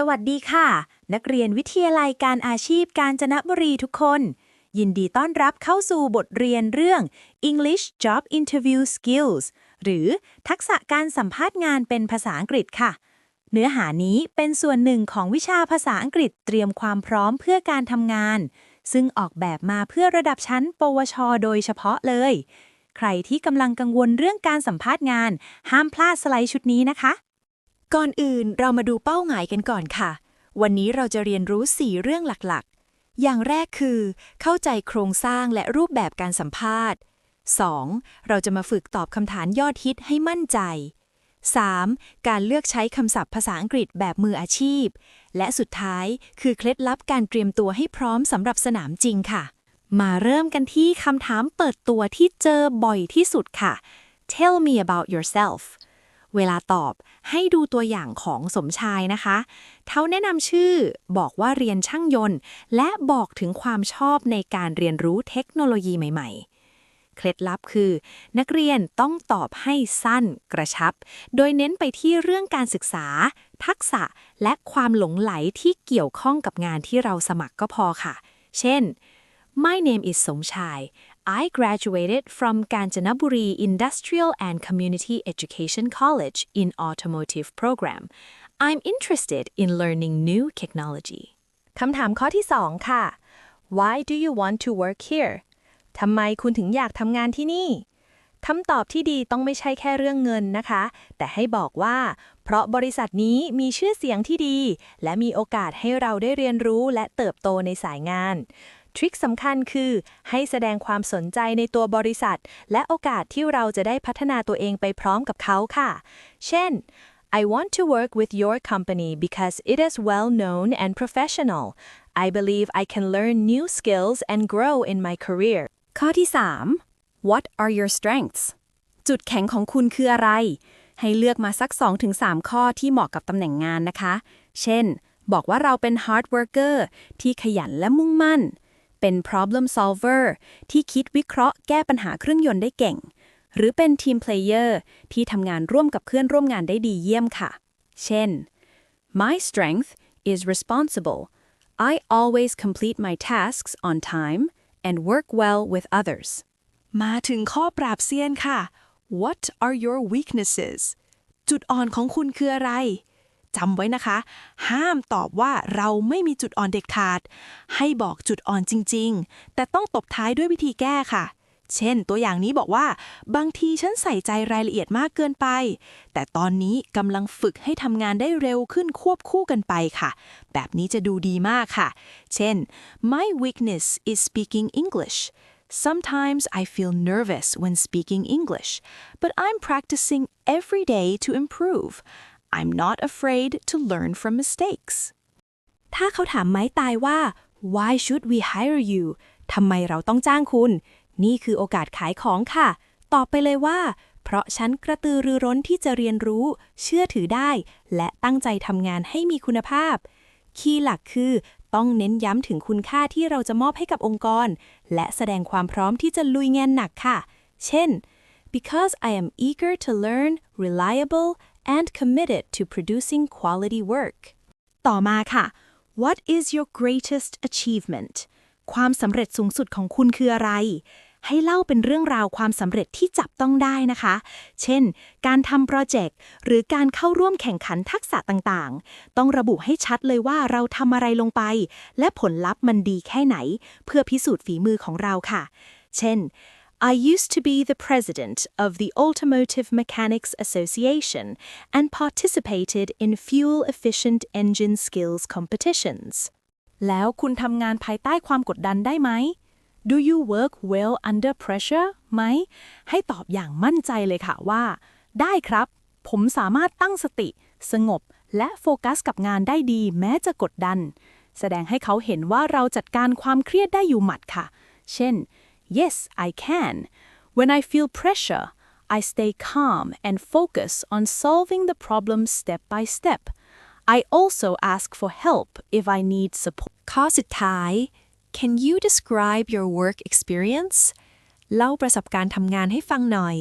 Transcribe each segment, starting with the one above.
สวัสดีค่ะ นักเรียนวิทยาลัยการอาชีพการจนบุรีทุกคน ยินดีต้อนรับเข้าสู่บทเรียนเรื่อง English Job Interview Skills หรือทักษะการสัมภาษณ์งานเป็นภาษาอังกฤษค่ะ เนื้อหานี้เป็นส่วนหนึ่งของวิชาภาษาอังกฤษเตรียมความพร้อมเพื่อการทำงาน ซึ่งออกแบบมาเพื่อระดับชั้น ปวช โดยเฉพาะเลย ใครที่กำลังกังวลเรื่องการสัมภาษณ์งาน ห้ามพลาดสไลด์ชุดนี้นะคะ ก่อนอื่นเรามาดูเป้าหมายกันก่อนค่ะ วันนี้เราจะเรียนรู้ 4 เรื่องหลักๆ อย่างแรกคือ เข้าใจโครงสร้างและรูปแบบการสัมภาษณ์ 2. เราจะมาฝึกตอบคำถามยอดฮิตให้มั่นใจ 3. การเลือกใช้คำศัพท์ภาษาอังกฤษแบบมืออาชีพ และสุดท้ายคือเคล็ดลับการเตรียมตัวให้พร้อมสำหรับสนามจริงค่ะ มาเริ่มกันที่คำถามเปิดตัวที่เจอบ่อยที่สุดค่ะ Tell me about yourself เวลาตอบให้ดูตัวอย่างของสมชายนะคะเขาแนะนำชื่อ บอกว่าเรียนช่างยนต์ และบอกถึงความชอบในการเรียนรู้เทคโนโลยีใหม่ๆ เคล็ดลับคือ นักเรียนต้องตอบให้สั้นกระชับ โดยเน้นไปที่เรื่องการศึกษา ทักษะและความหลงไหลที่เกี่ยวข้องกับงานที่เราสมัครก็พอค่ะ เช่น My name is Somchai. I graduated from Kanchanaburi Industrial and Community Education College in Automotive Program. I'm interested in learning new technology. คำถามข้อที่ 2 ค่ะ Why do you want to work here? ทำไมคุณถึงอยากทำงานที่นี่ คำตอบที่ดีต้องไม่ใช่แค่เรื่องเงินนะคะ แต่ให้บอกว่า เพราะบริษัทนี้มีชื่อเสียงที่ดี และมีโอกาสให้เราได้เรียนรู้และเติบโตในสายงานทริคสำคัญคือให้แสดงความสนใจในตัวบริษัท และโอกาสที่เราจะได้พัฒนาตัวเองไปพร้อมกับเขาค่ะ เช่น I want to work with your company because it is well known and professional. I believe I can learn new skills and grow in my career. ข้อที่ 3 What are your strengths จุดแข็งของคุณคืออะไร ให้เลือกมาสัก 2-3 ข้อที่เหมาะกับตำแหน่งงานนะคะ เช่น บอกว่าเราเป็น hard worker ที่ขยันและมุ่งมั่น เป็น problem solver ที่คิดวิเคราะห์แก้ปัญหาเครื่องยนต์ได้เก่ง หรือเป็น team player ที่ทำงานร่วมกับเพื่อนร่วมงานได้ดีเยี่ยมค่ะ เช่น My strength is responsible. I always complete my tasks on time and work well with others. มาถึงข้อปราบเซียนค่ะ What are your weaknesses จุดอ่อนของคุณคืออะไร จำไว้นะคะ ห้ามตอบว่าเราไม่มีจุดอ่อนเด็ดขาด ให้บอกจุดอ่อนจริง ๆ แต่ต้องตบท้ายด้วยวิธีแก้ค่ะ เช่น ตัวอย่างนี้บอกว่า บางทีฉันใส่ใจรายละเอียดมากเกินไป แต่ตอนนี้กำลังฝึกให้ทำงานได้เร็วขึ้นควบคู่กันไปค่ะ แบบนี้จะดูดีมากค่ะ เช่น my weakness is speaking English Sometimes I feel nervous when speaking English, but I'm practicing every day to improve. I'm not afraid to learn from mistakes. ถ้าเขาถามไม้ตายว่า why should we hire you ทำไมเราต้องจ้างคุณ นี่คือโอกาสขายของค่ะ ตอบไปเลยว่า เพราะฉันกระตือรือร้นที่จะเรียนรู้ เชื่อถือได้ และตั้งใจทำงานให้มีคุณภาพ คีย์หลักคือต้องเน้นย้ำถึงคุณค่าที่เราจะมอบให้กับองค์กร และแสดงความพร้อมที่จะลุยงานหนักค่ะ เช่น because I am eager to learn reliable and committed to producing quality work ต่อมาค่ะ What is your greatest achievement ความสำเร็จสูงสุดของคุณคืออะไร ให้เล่าเป็นเรื่องราวความสำเร็จที่จับต้องได้นะคะ เช่น การทำโปรเจกต์หรือการเข้าร่วมแข่งขันทักษะต่างๆ ต้องระบุให้ชัดเลยว่าเราทำอะไรลงไป และผลลัพธ์มันดีแค่ไหน เพื่อพิสูจน์ฝีมือของเราค่ะ เช่น I used to be the president of the Automotive Mechanics Association and participated in fuel-efficient engine skills competitions. แล้วคุณทำงานภายใต้ความกดดันได้ไหม Do you work well under pressure ไหม ให้ตอบอย่างมั่นใจเลยค่ะว่า ได้ครับ ผมสามารถตั้งสติ สงบ และโฟกัสกับงานได้ดีแม้จะกดดัน แสดงให้เขาเห็นว่าเราจัดการความเครียดได้อยู่หมัดค่ะ เช่น Yes I can When I feel pressure I stay calm and focus on solving the problem step by step I also ask for help if I need support ข้อสุดท้าย Can you describe your work experience เล่าประสบการณ์ทำงานให้ฟังหน่อย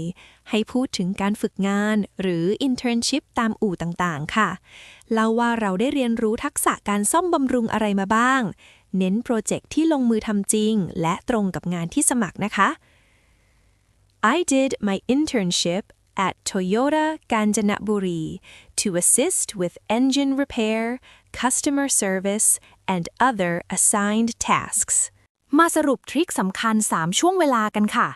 ให้พูดถึงการฝึกงานหรือ internship ตามอู่ต่างๆ ค่ะ เล่าว่าเราได้เรียนรู้ทักษะการซ่อมบำรุงอะไรมาบ้าง เน้นโปรเจกต์ที่ลงมือทำจริง และตรงกับงานที่สมัครนะคะ I did my internship at Toyota Kanchanaburi to assist with engine repair, customer service, and other assigned tasks. มาสรุปทริคสำคัญ 3 ช่วงเวลากันค่ะ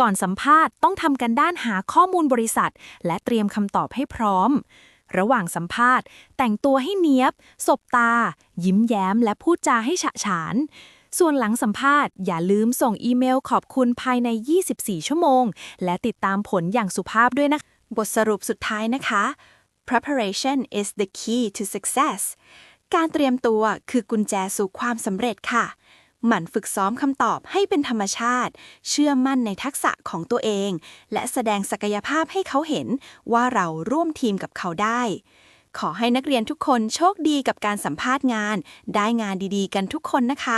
ก่อนสัมภาษณ์ต้องทำกันด้านหาข้อมูลบริษัท และเตรียมคำตอบให้พร้อม ระหว่างสัมภาษณ์ แต่งตัวให้เนียบ สบตา ยิ้มแย้มและพูดจาให้ฉะฉาน ส่วนหลังสัมภาษณ์อย่าลืมส่งอีเมลขอบคุณภายใน 24 ชั่วโมง และติดตามผลอย่างสุภาพด้วยนะ บทสรุปสุดท้ายนะคะ preparation is the key to success การเตรียมตัวคือกุญแจสู่ความสำเร็จค่ะ หมั่นฝึกซ้อมคำตอบให้เป็นธรรมชาติ เชื่อมั่นในทักษะของตัวเอง และแสดงศักยภาพให้เขาเห็นว่าเราร่วมทีมกับเขาได้ ขอให้นักเรียนทุกคนโชคดีกับการสัมภาษณ์งาน ได้งานดีๆ กันทุกคนนะคะ